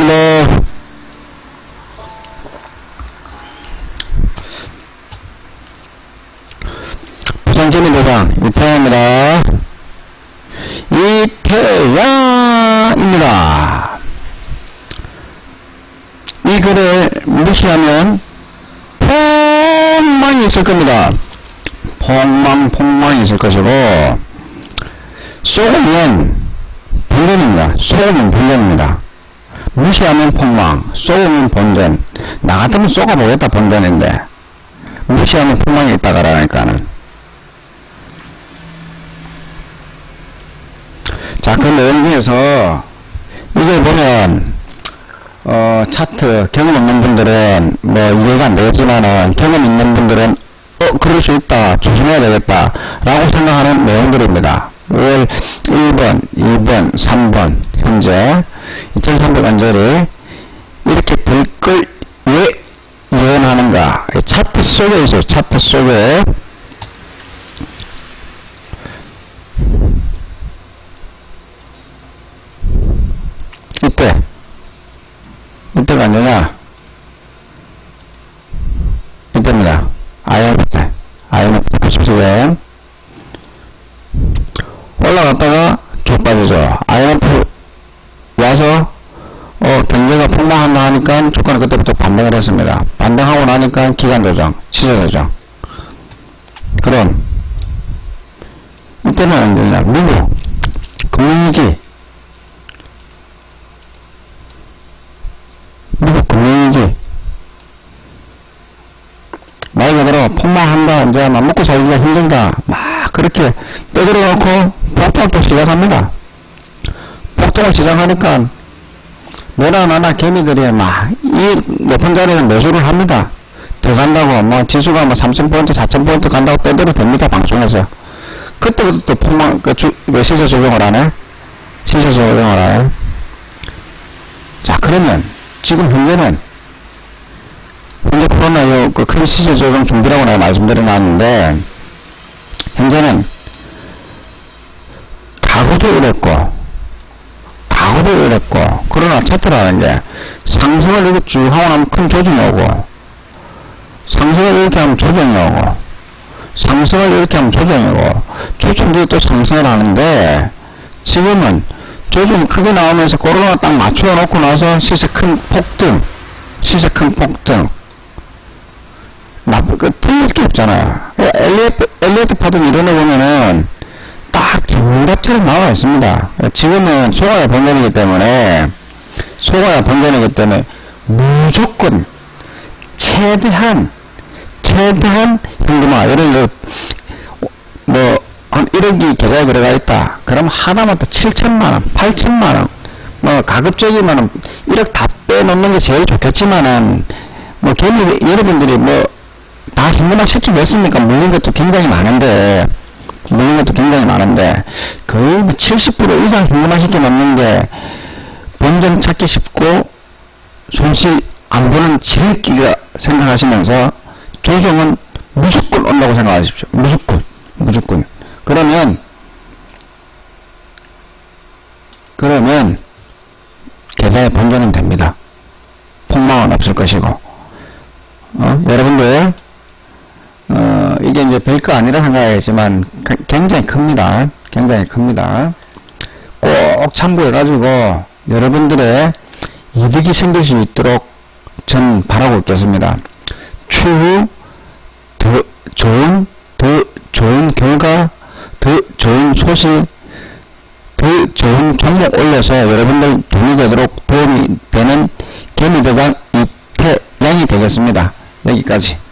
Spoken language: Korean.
감사합니다. 부산재민대장 이태양입니다. 이태양입니다. 이 글을 무시하면 폭망이 있을 겁니다. 폭망, 폭망이 있을 것이고, 쏘면 본전입니다. 쏘면 본전입니다. 무시하면 폭망, 쏘면 본전. 나 같으면 쏘가보겠다, 본전인데. 무시하면 폭망이 있다 그러니까는. 자, 그 내용 중에서, 이걸 보면, 어, 차트, 경험 있는 분들은, 뭐, 이해가 안 되지만은, 경험 있는 분들은, 어, 그럴 수 있다, 조심해야 되겠다, 라고 생각하는 내용들입니다. 월 1번, 2번, 3번, 현재, 2300원짜리, 이렇게 될걸왜 예언하는가? 이 차트 속에 있어요, 차트 속에. 이때, 이때가 언제냐? 이때입니다. IMF 때. IMF 때. 올라갔다가 쭉 빠지죠. IMF 폭망한다 하니까 주가는 그때부터 반등을 했습니다. 반등하고 나니까 기간 조정, 시세 조정. 그럼 이때는 언제냐? 미국 금융위기 미국 금융위기 말 그대로 폭망한다 이제 막 먹고 살기가 힘들다 막 그렇게 떠들어 놓고 폭등을 시작합니다 폭등을 시작하니까 너나 나나 개미들이 막 이 높은 자리에 매수를 합니다. 더 간다고 뭐 지수가 뭐 3,000포인트 4,000포인트 간다고 떠들어 됩니다 방송에서. 그때부터 또 폭망 그 주, 그 시세 조정을 하네. 시세 조정을 하네. 자 그러면 지금 현재는 현재 코로나 그큰 시세 조정 준비라고 내가 말씀드려놨는데 현재는 가구도 이랬고 가구도 이랬고 그러나 차트라는 게 상승을 이렇게 쭉 하고 나면 큰 조정이 오고 상승을 이렇게 하면 조정이 오고 상승을 이렇게 하면 조정이 오고 조정 뒤에 또 상승을 하는데 지금은 조정이 크게 나오면서 코로나 딱 맞춰 놓고 나서 시세 큰 폭등 시세 큰 폭등 나쁠 그 틀릴 게 없잖아요. 엘리어트, 파동 이론을 보면은 딱 정답처럼 나와 있습니다. 지금은 소가야 번전이기 때문에 소가야 번전이기 때문에 무조건 최대한 최대한 현금화 예를 들어 뭐한 1억이 계좌에 들어가 있다. 그럼 하나마다 7천만 원, 8천만 원, 뭐 가급적이면은 1억 다 빼놓는 게 제일 좋겠지만은 뭐 개미 여러분들이 뭐 다 현금화 시키겠습니까? 물린 것도 굉장히 많은데, 물린 것도 굉장히 많은데, 거의 뭐70% 이상 현금화 시켜놓는 게, 본전 찾기 쉽고, 손실 안 보는 지름길이라 생각하시면서, 조정은 무조건 온다고 생각하십시오. 무조건. 무조건. 그러면, 그러면, 계좌에 본전은 됩니다. 폭망은 없을 것이고, 어, 여러분들, 어, 이게 이제 별거 아니라 생각하겠지만, 가- 굉장히 큽니다. 굉장히 큽니다. 꼭 참고해가지고, 여러분들의 이득이 생길 수 있도록 전 바라고 있겠습니다. 추후, 더 좋은, 더 좋은 결과, 더 좋은 소식, 더 좋은 종목 올려서 여러분들 돈이 되도록 도움이 되는 개미대장 이태양이 되겠습니다. 여기까지.